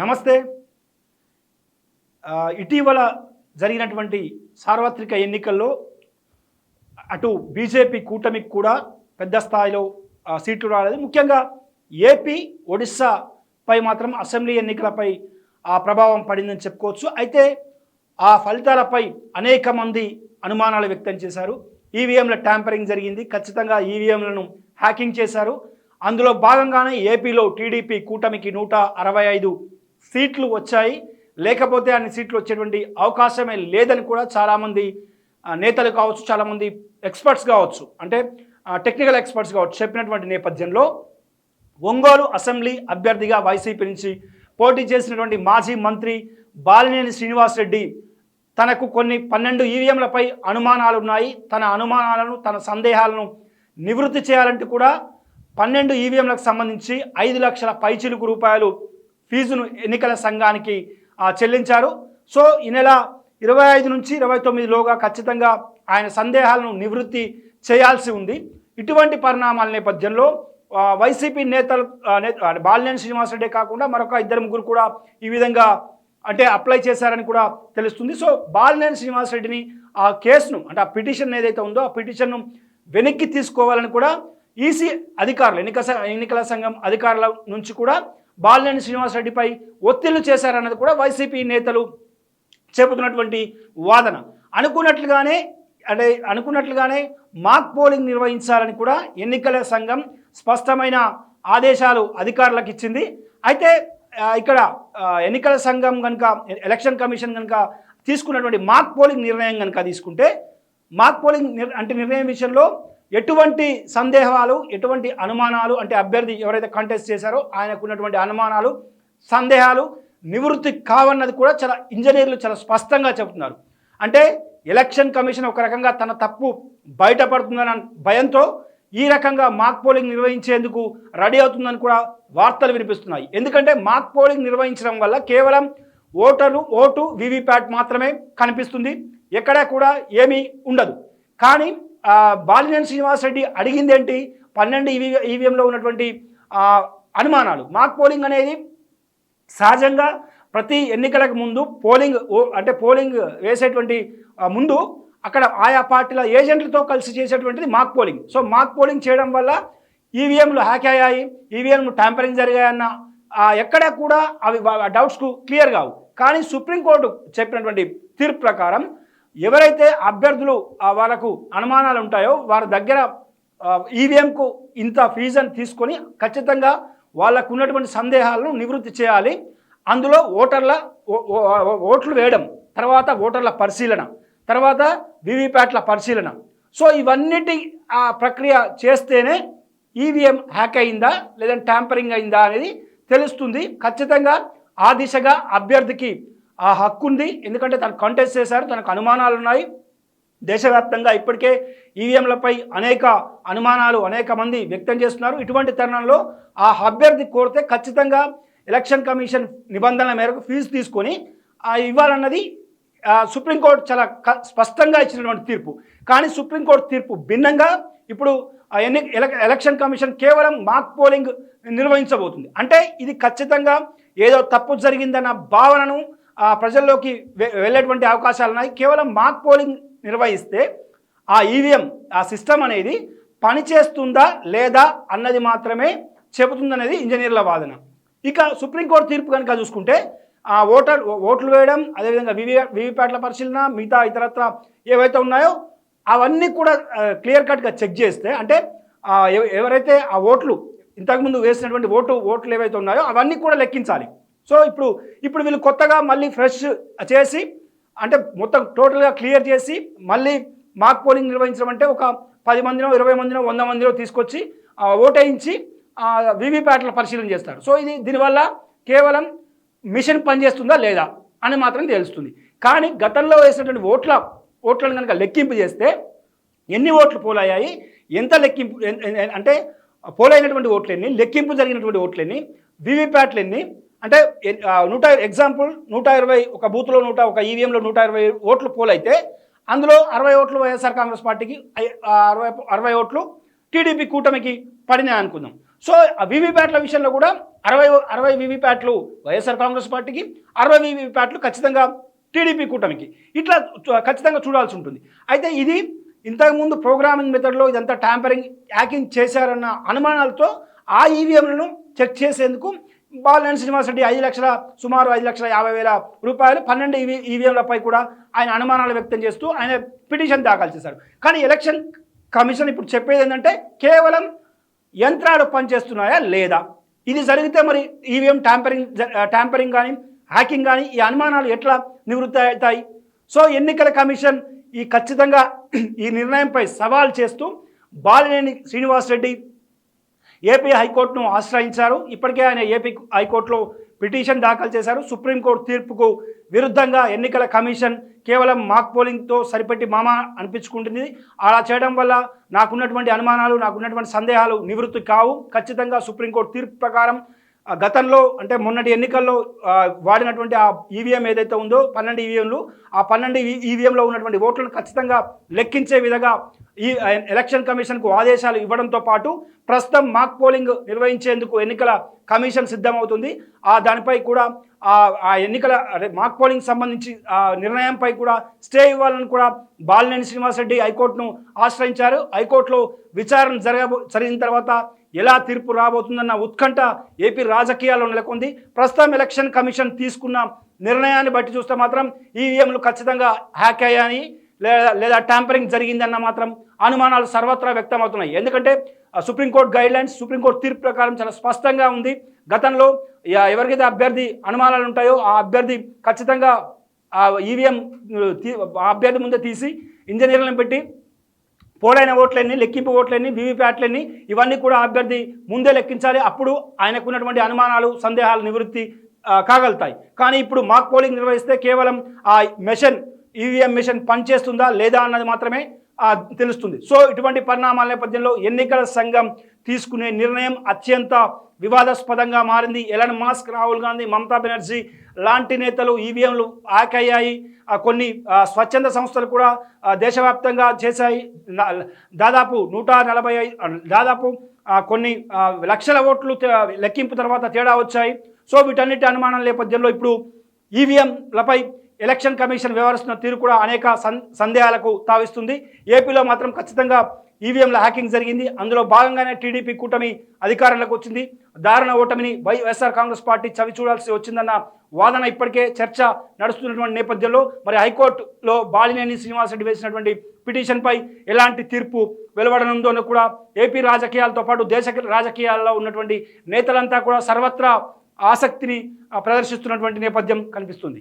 నమస్తే. ఇటీవల జరిగినటువంటి సార్వత్రిక ఎన్నికల్లో అటు బీజేపీ కూటమికి కూడా పెద్ద స్థాయిలో సీట్లు రాలేదు. ముఖ్యంగా ఏపీ ఒడిస్సాపై మాత్రం అసెంబ్లీ ఎన్నికలపై ఆ ప్రభావం పడిందని చెప్పుకోవచ్చు. అయితే ఆ ఫలితాలపై అనేక మంది అనుమానాలు వ్యక్తం చేశారు. ఈవీఎంల ట్యాంపరింగ్ జరిగింది. ఖచ్చితంగా ఈవీఎంలను హ్యాకింగ్ చేశారు. అందులో భాగంగానే ఏపీలో టీడీపీ కూటమికి నూట అరవై ఐదు సీట్లు వచ్చాయి. లేకపోతే అన్ని సీట్లు వచ్చేటువంటి అవకాశమే లేదని కూడా చాలామంది నేతలు కావచ్చు చాలామంది ఎక్స్పర్ట్స్ కావచ్చు అంటే టెక్నికల్ ఎక్స్పర్ట్స్ కావచ్చు చెప్పినటువంటి నేపథ్యంలో ఒంగోలు అసెంబ్లీ అభ్యర్థిగా వైసీపీ నుంచి పోటీ చేసినటువంటి మాజీ మంత్రి బాలినేని శ్రీనివాసరెడ్డి తనకు కొన్ని పన్నెండు ఈవీఎంలపై అనుమానాలు ఉన్నాయి తన అనుమానాలను తన సందేహాలను నివృత్తి చేయాలంటే కూడా పన్నెండు ఈవీఎంలకు సంబంధించి ఐదు లక్షల పైచిలుకు రూపాయలు ఫీజును ఎన్నికల సంఘానికి చెల్లించారు. సో ఈ నెల ఇరవై ఐదు నుంచి ఇరవై తొమ్మిదిలోగా ఖచ్చితంగా ఆయన సందేహాలను నివృత్తి చేయాల్సి ఉంది. ఇటువంటి పరిణామాల నేపథ్యంలో వైసీపీ నేతలు బాలినేని శ్రీనివాసరెడ్డి కాకుండా మరొక ఇద్దరు ముగ్గురు కూడా ఈ విధంగా అంటే అప్లై చేశారని కూడా తెలుస్తుంది. సో బాలినేని శ్రీనివాసరెడ్డిని ఆ కేసును అంటే ఆ పిటిషన్ ఏదైతే ఉందో ఆ పిటిషన్ను వెనక్కి తీసుకోవాలని కూడా ఈసీ అధికారులు ఎన్నిక ఎన్నికల సంఘం అధికారుల నుంచి కూడా బాలినేని శ్రీనివాసరెడ్డిపై ఒత్తిళ్ళు చేశారన్నది కూడా వైసీపీ నేతలు చెబుతున్నటువంటి వాదన. అనుకున్నట్లుగానే అంటే అనుకున్నట్లుగానే మాక్ పోలింగ్ నిర్వహించాలని కూడా ఎన్నికల సంఘం స్పష్టమైన ఆదేశాలు అధికారులకు ఇచ్చింది. అయితే ఇక్కడ ఎన్నికల సంఘం కనుక ఎలక్షన్ కమిషన్ కనుక తీసుకున్నటువంటి మాక్ పోలింగ్ నిర్ణయం కనుక తీసుకుంటే మాక్ పోలింగ్ అంటే నిర్ణయం విషయంలో ఎటువంటి సందేహాలు ఎటువంటి అనుమానాలు అంటే అభ్యర్థి ఎవరైతే కంటెస్ట్ చేశారో ఆయనకు ఉన్నటువంటి అనుమానాలు సందేహాలు నివృత్తి కావన్నది కూడా చాలా ఇంజనీర్లు చాలా స్పష్టంగా చెబుతున్నారు. అంటే ఎలక్షన్ కమిషన్ ఒక రకంగా తన తప్పు బయటపడుతుందన్న భయంతో ఈ రకంగా మాక్ పోలింగ్ నిర్వహించేందుకు రెడీ అవుతుందని కూడా వార్తలు వినిపిస్తున్నాయి. ఎందుకంటే మాక్ పోలింగ్ నిర్వహించడం వల్ల కేవలం ఓటరు ఓటు వీవీప్యాట్ మాత్రమే కనిపిస్తుంది. ఎక్కడా కూడా ఏమీ ఉండదు. కానీ బాలినేని శ్రీనివాసరెడ్డి అడిగింది ఏంటి పన్నెండు ఈవీ ఈవీఎంలో ఉన్నటువంటి అనుమానాలు. మాక్ పోలింగ్ అనేది సహజంగా ప్రతి ఎన్నికలకు ముందు పోలింగ్ ఓ- అంటే పోలింగ్ వేసేటువంటి ముందు అక్కడ ఆయా పార్టీల ఏజెంట్లతో కలిసి చేసేటువంటిది mock polling. So mock polling చేయడం వల్ల ఈవీఎంలు హ్యాక్ అయ్యాయి ఈవీఎంలు ట్యాంపరింగ్ జరిగాయన్న ఎక్కడ ఎక్కడా కూడా అవి డౌట్స్కు క్లియర్ కావు. కానీ సుప్రీంకోర్టు చెప్పినటువంటి తీర్పు ప్రకారం ఎవరైతే అభ్యర్థులు వాళ్ళకు అనుమానాలు ఉంటాయో వారి దగ్గర ఈవీఎంకు ఇంత ఫీజుని తీసుకొని ఖచ్చితంగా వాళ్ళకు ఉన్నటువంటి సందేహాలను నివృత్తి చేయాలి. అందులో ఓటర్ల ఓట్లు వేయడం తర్వాత ఓటర్ల పరిశీలన తర్వాత వివిప్యాట్ల పరిశీలన. సో ఇవన్నిటి ఆ ప్రక్రియ చేస్తేనే ఈవీఎం హ్యాక్ అయిందా లేదంటే ట్యాంపరింగ్ అయిందా అనేది తెలుస్తుంది. ఖచ్చితంగా ఆ దిశగా అభ్యర్థికి ఆ హక్కు ఉంది. ఎందుకంటే తను కంటెస్ట్ చేశారు. తనకు అనుమానాలు ఉన్నాయి. దేశవ్యాప్తంగా ఇప్పటికే ఈవీఎంలపై అనేక అనుమానాలు అనేక మంది వ్యక్తం చేస్తున్నారు. ఇటువంటి తరుణంలో ఆ అభ్యర్థి కోరితే ఖచ్చితంగా ఎలక్షన్ కమిషన్ నిబంధనల మేరకు ఫీజు తీసుకొని ఇవ్వాలన్నది ఆ, సుప్రీంకోర్టు చాలా క- స్పష్టంగా ఇచ్చినటువంటి తీర్పు. కానీ సుప్రీంకోర్టు తీర్పు భిన్నంగా ఇప్పుడు ఎన్ని ఎలక్షన్ కమిషన్ కేవలం మాక్ పోలింగ్ నిర్వహించబోతుంది. అంటే ఇది ఖచ్చితంగా ఏదో తప్పు జరిగిందన్న భావనను ప్రజల్లోకి వె- వెళ్ళేటువంటి అవకాశాలు ఉన్నాయి కేవలం మాక్ పోలింగ్ నిర్వహిస్తే ఆ ఈవీఎం ఆ సిస్టమ్ అనేది పనిచేస్తుందా లేదా అన్నది మాత్రమే చెబుతుందనేది ఇంజనీర్ల వాదన. ఇక సుప్రీంకోర్టు తీర్పు కనుక చూసుకుంటే ఆ ఓటర్ ఓట్లు వేయడం అదేవిధంగా వివి వివిప్యాట్ల పరిశీలన మిగతా ఇతరత్ర ఏవైతే ఉన్నాయో అవన్నీ కూడా క్లియర్ కట్గా చెక్ చేస్తే అంటే ఎవ- ఎవరైతే ఆ ఓట్లు ఇంతకుముందు వేసినటువంటి ఓటు ఓట్లు ఏవైతే ఉన్నాయో అవన్నీ కూడా లెక్కించాలి. సో ఇప్పుడు ఇప్పుడు వీళ్ళు కొత్తగా మళ్ళీ ఫ్రెష్ చేసి అంటే మొత్తం టోటల్గా క్లియర్ చేసి మళ్ళీ మాక్ పోలింగ్ నిర్వహించడం అంటే ఒక పది మందినో ఇరవై మందినో వంద మందినో తీసుకొచ్చి ఓటేయించి వివిప్యాట్ల పరిశీలన చేస్తారు. సో ఇది దీనివల్ల కేవలం మిషన్ పనిచేస్తుందా లేదా అని మాత్రం తెలుస్తుంది. కానీ గతంలో వేసినటువంటి ఓట్ల ఓట్లను కనుక లెక్కింపు చేస్తే ఎన్ని ఓట్లు పోలయ్యాయి ఎంత లెక్కింపు అంటే పోలైనటువంటి ఓట్లెన్ని లెక్కింపు జరిగినటువంటి ఓట్లెన్ని వివిప్యాట్లు అంటే నూట ఎగ్జాంపుల్ నూట ఇరవై ఒక బూత్లో నూట ఒక ఈవీఎంలో నూట ఇరవై ఓట్లు పోలైతే అందులో అరవై ఓట్లు వైఎస్ఆర్ కాంగ్రెస్ పార్టీకి అరవై అరవై ఓట్లు టీడీపీ కూటమికి పడినాయి అనుకుందాం. సో ఆ వీవీప్యాట్ల విషయంలో కూడా అరవై అరవై వీవీప్యాట్లు వైఎస్ఆర్ కాంగ్రెస్ పార్టీకి అరవై వీవీప్యాట్లు ఖచ్చితంగా టీడీపీ కూటమికి. ఇట్లా ఖచ్చితంగా చూడాల్సి ఉంటుంది. అయితే ఇది ఇంతకుముందు ప్రోగ్రామింగ్ మెథడ్లో ఇదంతా ట్యాంపరింగ్ హ్యాకింగ్ చేశారన్న అనుమానాలతో ఆ ఈవీఎంలను చెక్ చేసేందుకు బాలేని శ్రీనివాస్ రెడ్డి ఐదు లక్షల సుమారు ఐదు లక్షల యాభై వేల రూపాయలు పన్నెండు ఈవీ ఈవీఎంలపై కూడా ఆయన అనుమానాలు వ్యక్తం చేస్తూ ఆయన పిటిషన్ దాఖలు చేశారు. కానీ ఎలక్షన్ కమిషన్ ఇప్పుడు చెప్పేది ఏంటంటే కేవలం యంత్రాలు పనిచేస్తున్నాయా లేదా? ఇది జరిగితే మరి ఈవీఎం ట్యాంపరింగ్ ట్యాంపరింగ్ కానీ హ్యాకింగ్ కానీ ఈ అనుమానాలు ఎట్లా నివృత్తి అవుతాయి సో ఎన్నికల కమిషన్ ఈ ఖచ్చితంగా ఈ నిర్ణయంపై సవాల్ చేస్తూ బాలినేని శ్రీనివాసరెడ్డి ఏపీ హైకోర్టును ఆశ్రయించారు. ఇప్పటికే ఆయన ఏపీ హైకోర్టులో పిటిషన్ దాఖలు చేశారు. సుప్రీంకోర్టు తీర్పుకు విరుద్ధంగా ఎన్నికల కమిషన్ కేవలం మాక్ పోలింగ్తో సరిపెట్టి మామ అనిపించుకుంటుంది. అలా చేయడం వల్ల నాకున్నటువంటి అనుమానాలు నాకున్నటువంటి సందేహాలు నివృత్తి కావు. ఖచ్చితంగా సుప్రీంకోర్టు తీర్పు ప్రకారం గతంలో అంటే మొన్నటి ఎన్నికల్లో వాడినటువంటి ఆ ఈవీఎం ఏదైతే ఉందో పన్నెండు ఈవీఎంలు ఆ పన్నెండు e- ఈవీఎంలో ఉన్నటువంటి ఓట్లను ఖచ్చితంగా లెక్కించే విధంగా ఈ ఎలక్షన్ కమిషన్కు ఆదేశాలు ఇవ్వడంతో పాటు ప్రస్తుతం మాక్ పోలింగ్ నిర్వహించేందుకు ఎన్నికల కమిషన్ సిద్ధమవుతుంది. ఆ దానిపై కూడా ఆ ఎన్నికల మాక్ పోలింగ్ సంబంధించి ఆ నిర్ణయంపై కూడా స్టే ఇవ్వాలని కూడా బాలినేని శ్రీనివాసరెడ్డి హైకోర్టును ఆశ్రయించారు. హైకోర్టులో విచారణ జరగ జరిగిన తర్వాత ఎలా తీర్పు రాబోతుందన్న ఉత్కంఠ ఏపీ రాజకీయాల్లో నెలకొంది. ప్రస్తుతం ఎలక్షన్ కమిషన్ తీసుకున్న నిర్ణయాన్ని బట్టి చూస్తే మాత్రం ఈవీఎంలు ఖచ్చితంగా హ్యాక్ అయ్యాయని లేదా లేదా ట్యాంపరింగ్ జరిగిందన్న మాత్రం అనుమానాలు సర్వత్రా వ్యక్తమవుతున్నాయి. ఎందుకంటే సుప్రీంకోర్టు గైడ్ లైన్స్ సుప్రీంకోర్టు తీర్పు ప్రకారం చాలా స్పష్టంగా ఉంది. గతంలో ఎవరికైతే అభ్యర్థి అనుమానాలు ఉంటాయో ఆ అభ్యర్థి ఖచ్చితంగా ఈవీఎం ఆ అభ్యర్థి ముందే తీసి ఇంజనీర్లను పెట్టి పోలైన ఓట్లన్నీ లెక్కింపు ఓట్లన్నీ వీవీప్యాట్లన్నీ ఇవన్నీ కూడా అభ్యర్థి ముందే లెక్కించాలి. అప్పుడు ఆయనకు ఉన్నటువంటి అనుమానాలు సందేహాలు నివృత్తి కాగలుగుతాయి. కానీ ఇప్పుడు మాక్ పోలింగ్ నిర్వహిస్తే కేవలం ఆ మెషిన్ ఈవీఎం మిషన్ పనిచేస్తుందా లేదా అన్నది మాత్రమే తెలుస్తుంది. సో ఇటువంటి పరిణామాల నేపథ్యంలో ఎన్నికల సంఘం తీసుకునే నిర్ణయం అత్యంత వివాదాస్పదంగా మారింది. ఎలన్ మాస్క్ రాహుల్ గాంధీ మమతా బెనర్జీ లాంటి నేతలు ఈవీఎంలు ఆకయ్యాయి. ఆ, కొన్ని స్వచ్ఛంద సంస్థలు కూడా దేశవ్యాప్తంగా చేశాయి. దాదాపు నూట నలభై దాదాపు కొన్ని లక్షల ఓట్లు తే- లెక్కింపు తర్వాత తేడా వచ్చాయి. సో వీటన్నిటి అనుమానం నేపథ్యంలో ఇప్పుడు ఈవీఎంలపై ఎలక్షన్ కమిషన్ వ్యవహరిస్తున్న తీరు కూడా అనేక సందేహాలకు తావిస్తుంది. ఏపీలో మాత్రం ఖచ్చితంగా ఈవీఎంల హ్యాకింగ్ జరిగింది. అందులో భాగంగానే టీడీపీ కూటమి అధికారంలోకి వచ్చింది. దారుణ ఓటమిని వైఎస్ఆర్ కాంగ్రెస్ పార్టీ చవి చూడాల్సి వచ్చిందన్న వాదన ఇప్పటికే చర్చ నడుస్తున్నటువంటి నేపథ్యంలో మరి హైకోర్టులో బాలినేని శ్రీనివాసరెడ్డి వేసినటువంటి పిటిషన్పై ఎలాంటి తీర్పు వెలువడనుందో కూడా ఏపీ రాజకీయాలతో పాటు దేశ రాజకీయాల్లో ఉన్నటువంటి నేతలంతా కూడా సర్వత్రా ఆసక్తిని ప్రదర్శిస్తున్నటువంటి నేపథ్యం కనిపిస్తుంది.